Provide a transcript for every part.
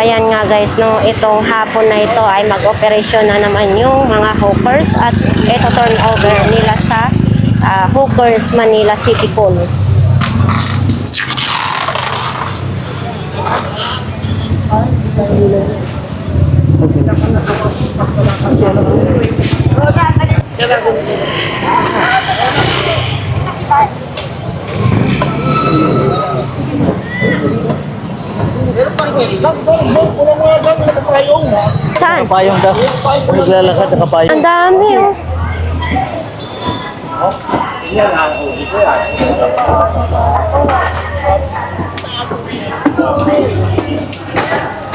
kababayan nga guys, no, itong hapon na ito ay mag-operasyon na naman yung mga hawkers at ito turnover nila sa ah, Hookers Manila City Pool. Saan? Kapayong daw. Naglalakad na kapayong. Ang dami oh.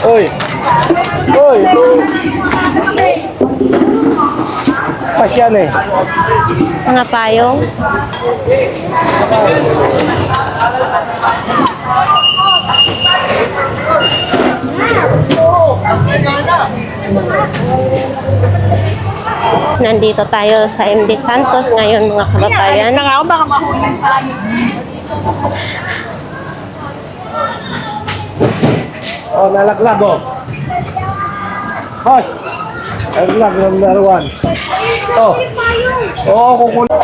Uy! Uy! Pasyan eh. Mga payong. Nandito tayo sa MD Santos ngayon mga kababayan. nga ako, baka mahuli tayo. Oh, nalaglag oh. Hosh! Nalaglag, number one. Oh. Oo, kukunin.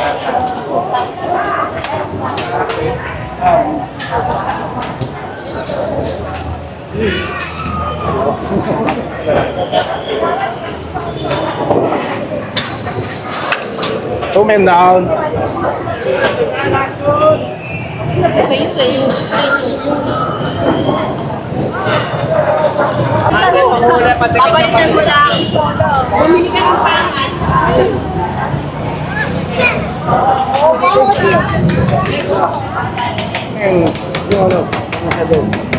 Two men down. Sa ito yung Papalitan mo lang. Bumili ka ng pangan. Yung ano, nasa doon.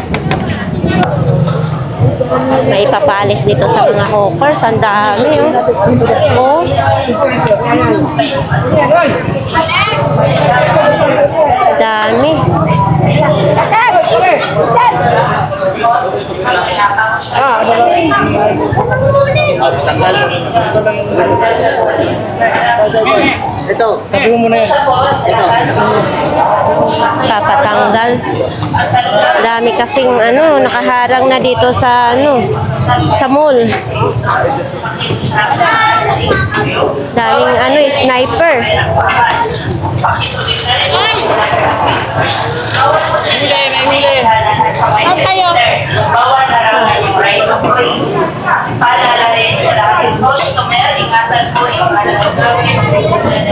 May ipapalis dito sa mga hawkers. Ang dami oh. Oh. Dami. Ah, ano ba? Ito, tabi mo muna yan. Ito. Papatanggal. Dami kasing ano, nakaharang na dito sa ano, sa mall. Daming ano, eh, sniper. Ang kayo. Bawal na ramen yung right of way. Paalala rin sa lahat ng customer, ingatan po yung malagang gawin.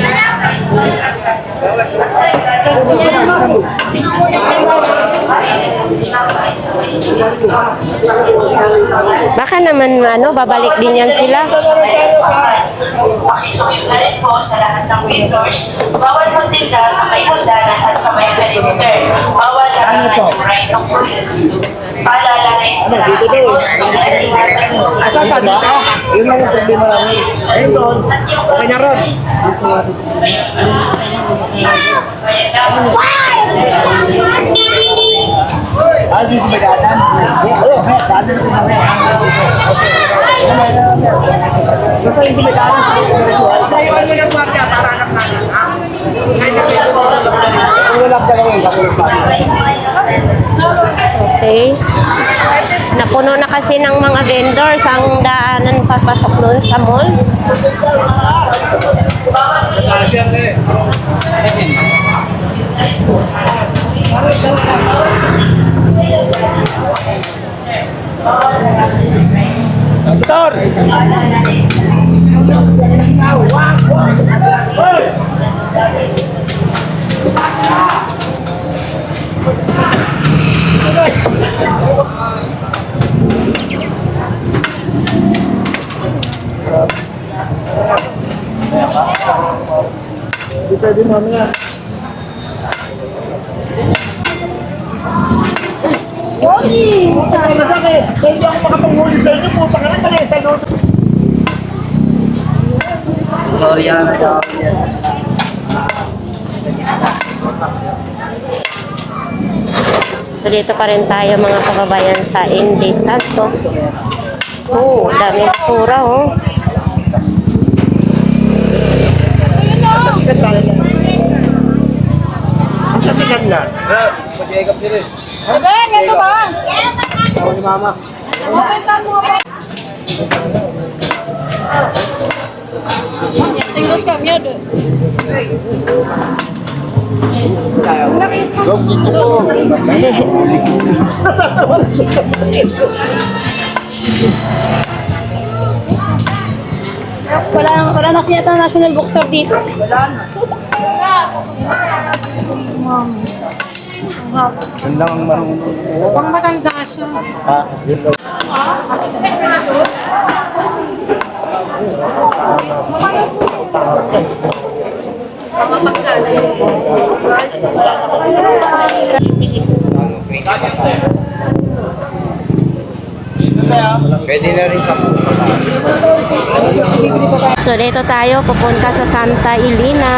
Baka naman ano, babalik din yan sila. Pakisuyo na rin po sa lahat ng vendors. Bawal magtinda sa may hagdanan at sa may perimeter. Bawal larangan yung right of way. Paalala rin sa lahat ng customer, ingatan po yung Asa pa dito? Yun lang yung problema namin. Ayun doon. Okay na ron. Ah, di sa daanan? Oo, daanan na namin. Basta yung sa daanan. Layuan mo ng kwarta para anak namin. Wala Okay. Napuno na kasi ng mga vendors ang daanan papasok doon sa mall. Mamaya. Yogi! Puta ka na sa akin! Kung hindi ako makapanghuli sa inyo, puta ka na sa akin! Saludo! Sorry yan. So dito pa rin tayo mga kababayan sa Indy Santos. Oh, dami sura oh. Sikat tayo na. Ang kasikat na. Abe, ano ba? Ako ni mama. Open ka mo. Tingos kami ada. Go, gusto ko. Wala wala na siya national boxer dito. Yan lang ang marunong. Pang matanda siya. Ha? Yun lang. Pwede na rin sa So dito tayo pupunta sa Santa Elena.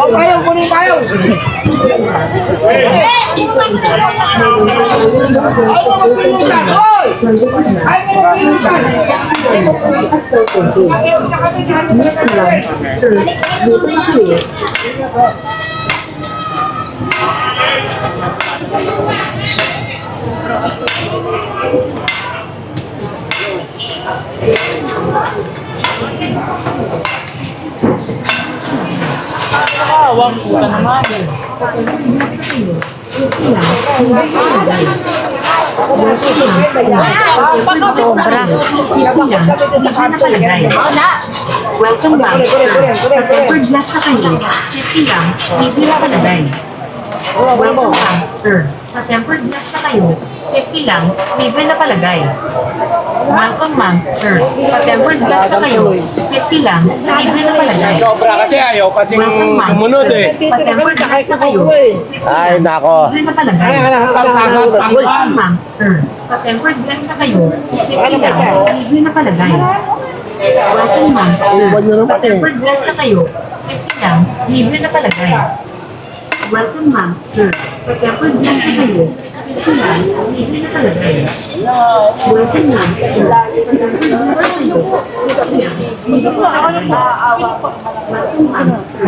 Oh, payong, kunin payong. Ay, mga pinutan, hoy! Ay, pinutan! Ayaw na kami dyan. Sobra. Welcome back, kunin. Tempered glass na kayo. Safety lang, hindi na kalagay. Wala, wala mo. Sir. Sa tempered glass na kayo, safety lang, libre na palagay. Welcome ma'am, sir. Sa tempered glass na kayo, safety lang, libre na palagay. Sobra kasi ayaw kasi Welcome ma'am, sumunod eh. Sa tempered glass na kayo, Ay, nako. libre na palagay. Welcome ma'am, sir. Sa tempered glass na kayo, safety Ano ba, lang, sir? libre na palagay. Welcome ma'am, sir. Sa eh. tempered glass na kayo, safety lang, libre na palagay. Welcome ma'am, sir. Sa tempered glass na kayo, safety lang, libre na palagay. Welcome ma'am, sir. Sa tempered glass na kayo, safety lang, libre na palagay. Welcome ma'am, sir.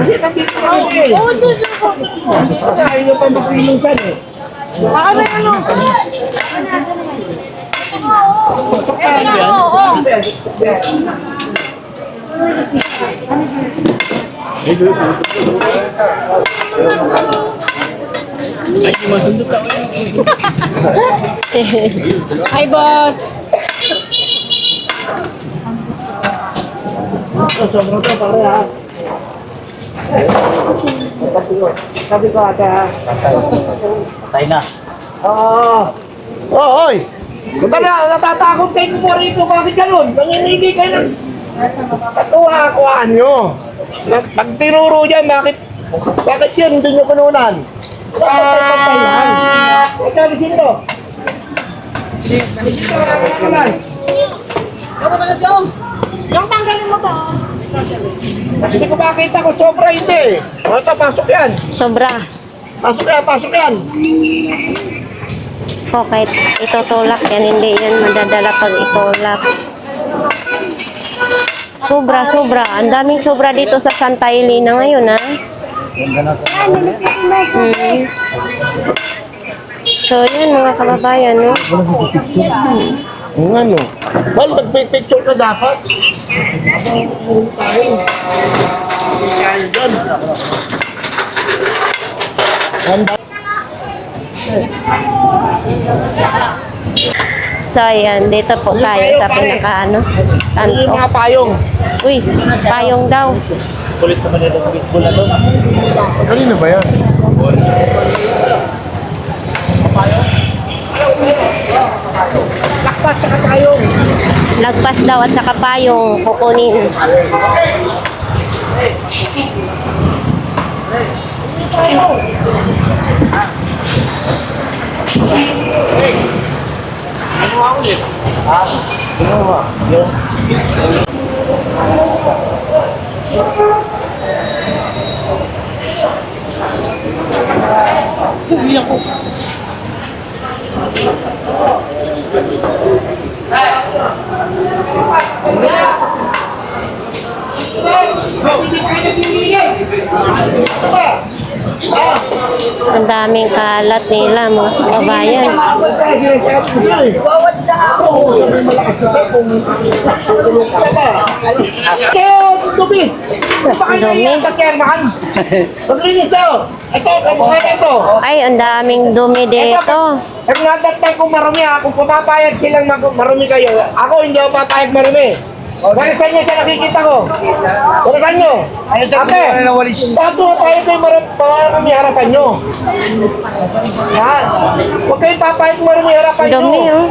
Ayaw nyo pa magpinutan eh. Hi, boss. Oh, sobrang to pare ha. Sabi ko ate ha. Tayo na. Oo. Oo, oy. Punta na, natatakot kayo po rito. Bakit ganun? Nanginili kayo ng katuwa-kuhaan nyo. Na- Pag tinuro dyan, bakit, bakit yun hindi nyo kununan? Ah! Ito, alisin to. Alisin to, marami na naman. Yung tanggalin mo to. Hindi ko makita kung sobra hindi. O ito, pasok yan. Sobra. Pasok yan, pasok yan. O kahit itutulak yan, hindi yan madadala pag itulak. Sobra, sobra. Ang daming sobra dito sa Santa Elena ngayon, ha? Mm. So, yan mga kababayan, no? Ang ano? Well, nagpipicture ka dapat. Tayo. Handa. So, ayan. Dito po tayo sa pinaka, ano, Ano yung mga payong? Uy, payong daw. Kulit naman nila sa baseball na to. Kanino ba yan? Lakpas sa payong. lagpas daw at saka payong kukunin. Kumuha ulit. Ha? Kumuha. Yun. Uwi ako. Hey! Ang daming kalat nila mga kababayan. Dumi. Maglinis daw! Ito, kamukha na ito! Ay, ang daming dumi dito. Pag nadatay kung marumi ha, kung pumapayag silang marumi kayo, ako hindi ako papayag marumi. Walisan nyo siya nakikita ko. Walisan nyo. Ate, bakit pumapayag kayo marumi, marumi harapan nyo? Ha? Huwag kayo papayag marumi harapan nyo. Dumi, oh.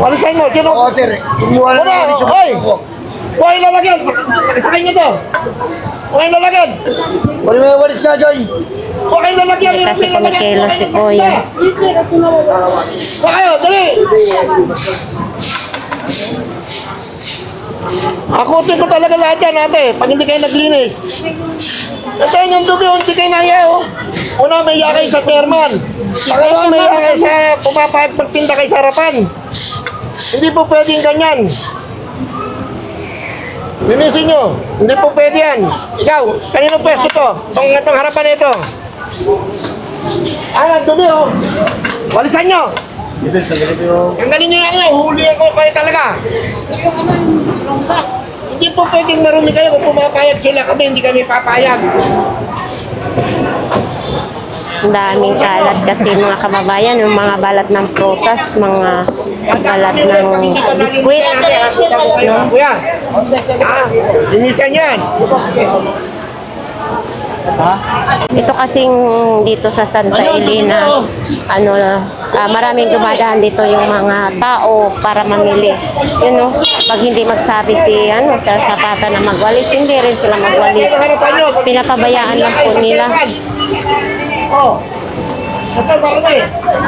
Walisan nyo. Sino? Oo, sir. Kumuha na. Hoy! Huwag yung lalagyan. Walisan nyo to. Huwag yung lalagyan. Wala mo walis na, Joy. Huwag kayong lalagyan. Kasi Huwag kayong kumikilos si Kuya. Huwag kayo, dali. Akutin ko talaga lahat yan, ate. Pag hindi kayo naglinis. Ito yung dubi, hindi kayo naya, oh. Una, may iya kayo sa chairman. Pangalawa, may iya kayo sa pumapahit magtinda kayo sa harapan. Hindi po pwedeng ganyan. Linisin nyo. Hindi po pwede yan. Ikaw, kanino pwesto to? Itong, itong harapan na ito. Ah, dumi oh. Walisan nyo. Ang galing nyo yan, oh. huli ako kayo talaga. Hindi po pwedeng marumi kayo kung pumapayag sila kami, hindi kami papayag. Ang daming kalat kasi mga kababayan, yung mga balat ng prutas, mga balat ng biskwit. No? Kuya, ah, linisan yan. Ito kasing dito sa Santa Elena, ano, ah, maraming dumadaan dito yung mga tao para mamili. Yun know, pag hindi magsabi si ano, sa sapata na magwalis, hindi rin sila magwalis. Pinapabayaan lang po nila. Oh.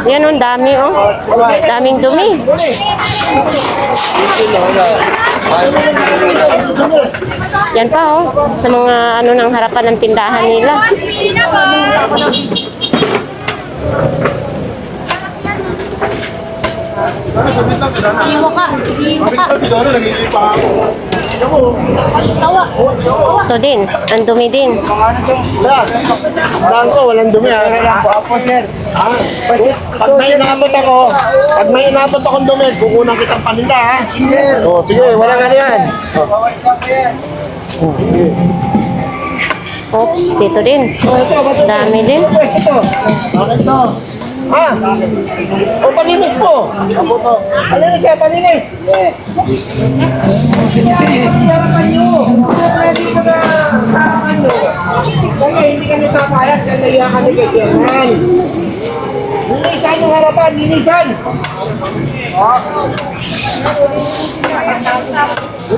Yan ang dami oh. Daming dumi. Yan pa oh. Sa mga ano ng harapan ng tindahan nila. Iwo ka. Iwo ka. Ito din. Ang dumi din. Ko, walang dumi ha. Apo, sir. Ah, pag may inabot ako, pag may inabot akong dumi, kukunan kitang paninda ha. Oh, sige, walang ano yan. Oops, dito din. Ito, Dami din. Pwes ito. Ha? O, palinis po. Apo to. Palinis siya, palinis. Harapan nyo. Pwede ka na harapan nyo. Kaya hindi ka nyo sapayat, kaya naiya kami kay German. Linisan yung harapan, linisan.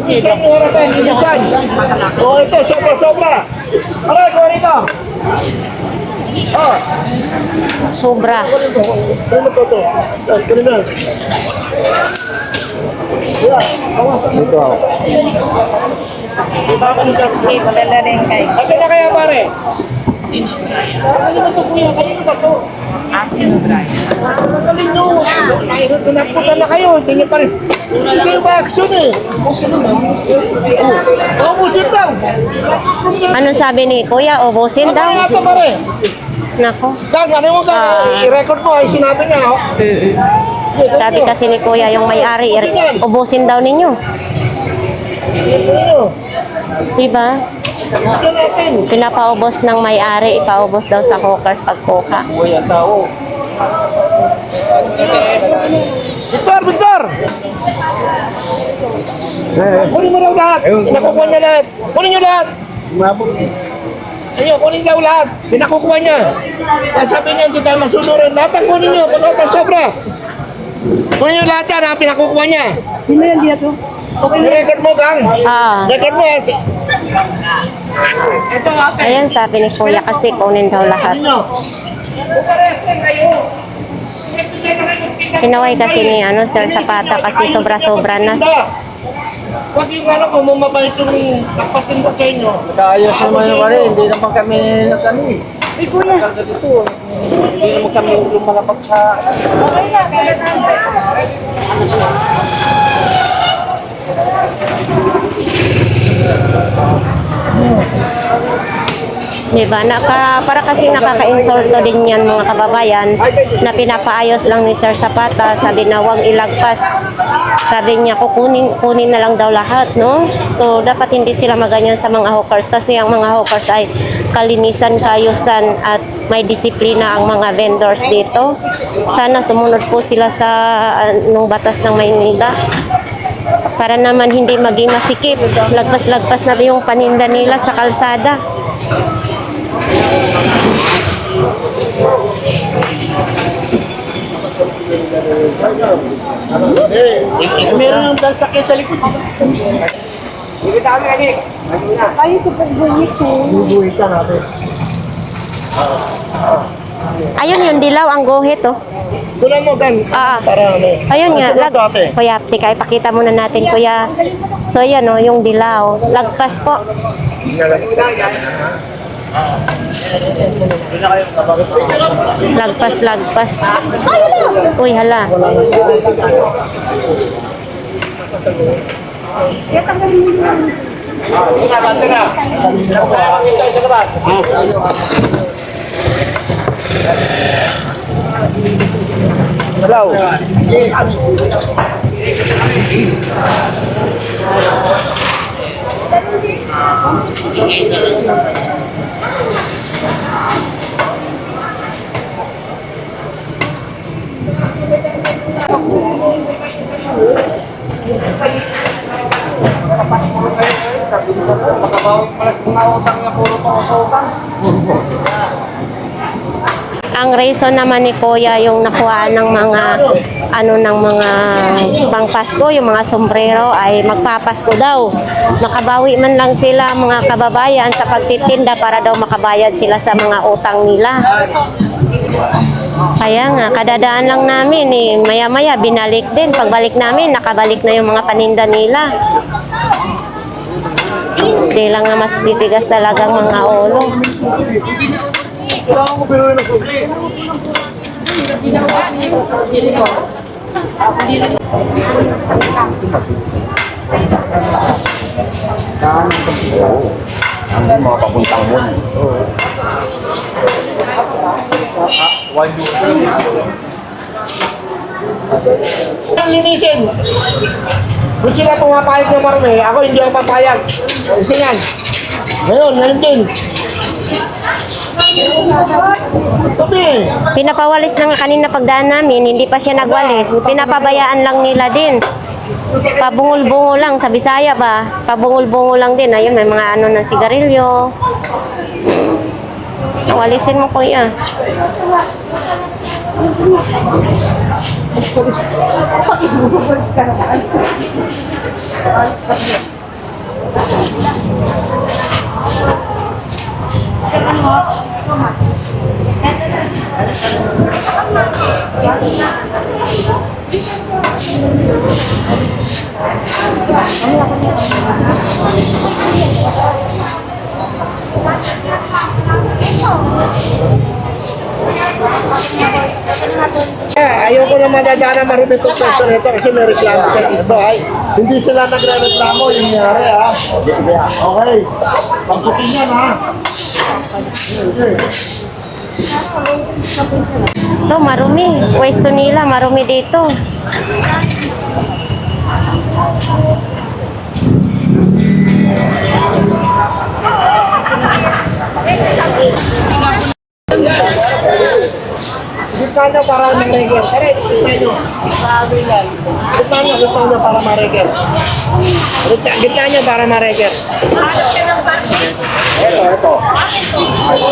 Linisan yung harapan, linisan. O, ito, sobra, sobra. Aray, kuha rito. Oh, Sobra. Ito ako. Maganda rin kayo. Ano na kaya pare? Ano ba to kuya? Kanino ba to? Asin drive. Ang galing nyo. Pinaputan na kayo. Hindi nyo pa rin. Hindi kayo ba action eh? Oh, busit lang. Anong sabi ni Kuya? Ubusin Ano nga daw. to pare? Nako. Gang, ano mo gang? Ah. I-record mo ay sinabi niya. Oh. Sabi kasi ni Kuya, yung may-ari, ubusin daw ninyo. Ano? Diba? Pinapaubos ng may-ari, ipaubos daw sa hawkers pag kuka. Buhay ang tao. Victor, Victor! Kunin mo daw lahat. Pinakukuha niya lahat. Kunin niyo lahat. Ayun, kunin daw lahat. Pinakukuha niya. Kaya sabi niya, hindi tayo masunurin. Lahat ang kunin niyo. Kung lahat ang sobra. Kunin niyo lahat yan, ha? Pinakukuha niya. Record mo, Gang. Ah, Record mo. Ito, ate. Ayan sabi ni Kuya kasi kunin daw lahat. Sinaway kasi ni ano, Sir Zapata kasi sobra-sobra na. Huwag yung ano, kung mababait yung kapatid mo sa inyo. Kaayos naman yung ano, hindi naman kami nagkano eh. Eh, kuya. Ganito, hindi naman kami lumalapag sa... Diba? Naka, para kasi nakaka-insulto din yan mga kababayan na pinapaayos lang ni Sir Zapata. Sabi na huwag ilagpas. Sabi niya kukunin kunin na lang daw lahat, no? So dapat hindi sila maganyan sa mga hawkers kasi ang mga hawkers ay kalinisan, kayusan at may disiplina ang mga vendors dito. Sana sumunod po sila sa anong batas ng Maynila para naman hindi maging masikip. Lagpas-lagpas na yung paninda nila sa kalsada. Meron yung dahil sakyan sa likod. Hindi kami lagi. Bubuhay ka natin. Ayun yung dilaw ang guhit oh. Kunan mo, Gang. Ah. Para ano. Ayun nga, lag, ate. kuya, tika, ipakita muna natin kuya. So yan oh, yung dilaw. Lagpas po. Lagpas, lagpas. Uy, hala. Slow. Makabawag pala sa mga utang niya, puro pa sa utang. Ang reason naman ni Kuya yung nakuha ng mga ano ng mga pang Pasko, yung mga sombrero ay magpapasko daw. Makabawi man lang sila mga kababayan sa pagtitinda para daw makabayad sila sa mga utang nila. Kaya nga, kadadaan lang namin eh. Maya-maya, binalik din. Pagbalik namin, nakabalik na yung mga paninda nila. Hindi lang nga mas titigas talagang mga ulo. Kailangan ko pero ng susi. Ang linisin. Kung sila pumapayag ng marme, ako hindi ako papayag. Kasi yan. Ngayon, ngayon din. Pinapawalis na nga kanina pagdaan namin, hindi pa siya nagwalis. Pinapabayaan lang nila din. Pabungol-bungo lang, sa Bisaya ba? Pabungol-bungo lang din. Ayun, may mga ano ng sigarilyo. Walisin mo kuya. Eh, ayoko na madadana marumi itong peso nito kasi may reklamo sila. Ito ay, hindi sila nagre-reklamo, yung nangyari ha. Okay. Pagkutin yan ha. Ito, marumi. Pwesto nila, marumi dito. Gitna nyo para ma-regel. Kare, gitna nyo. Gitna nyo, gitna nyo para ma-regel. Nyo para ma-regel. Ito, ito.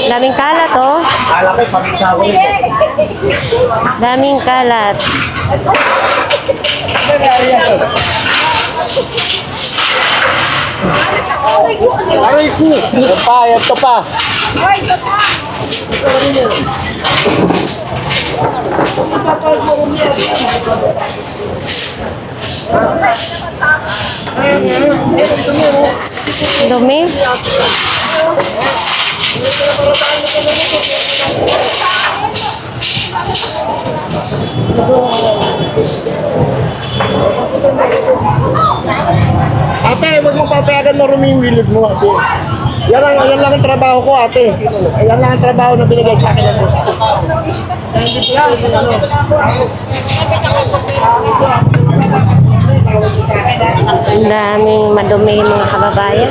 Daming kalat, oh. Kala ko, pagkawa rin. Daming kalat. Aray ko! Ito pa, ito pa. Dumi. Ate, huwag mo papayagan marumi yung wilid mo, ate. Yan lang, yan lang ang trabaho ko, ate. Yan lang ang trabaho na binigay sa akin ng boss. Ang daming madumi mga kababayan.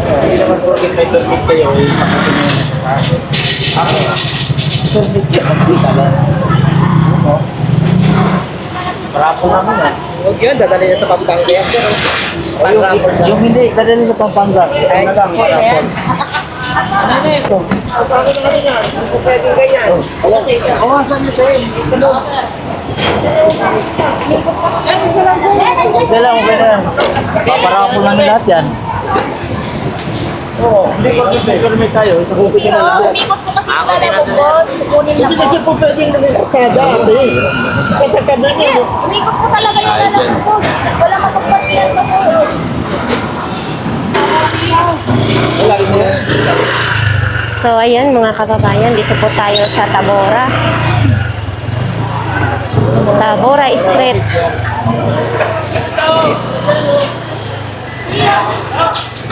Hindi naman po rin may turmit kayo. eh, Ako. Turmit ka, hindi ka lang. Ano? Rapo namin ah. Huwag yun, dadali niya sa Pampanga yan. Pero, Yung, yung hindi, dadali sa Pampanga. Ay, na lang, rapo. Pwede ganyan. Kawasan nyo tayo. Isa lang, okay na yan. Paparapo namin lahat yan. Oo, hindi ko may permit tayo. Isa kupit na lang yan. Umikot po kasi yung dala ko, boss. Kukunin lang Hindi po. kasi po pwedeng namin kasada, ate. Kasi sabi niyo, Umikot po talaga yung dala ko, boss. Wala makapagpapilin kasi. So ayan mga kababayan, dito po tayo sa Tabora. Tabora Street.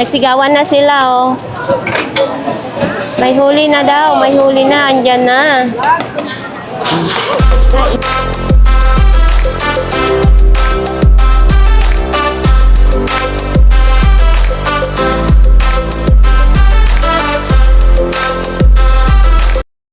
Nagsigawan na sila, oh. May huli na daw, may huli na, andyan na.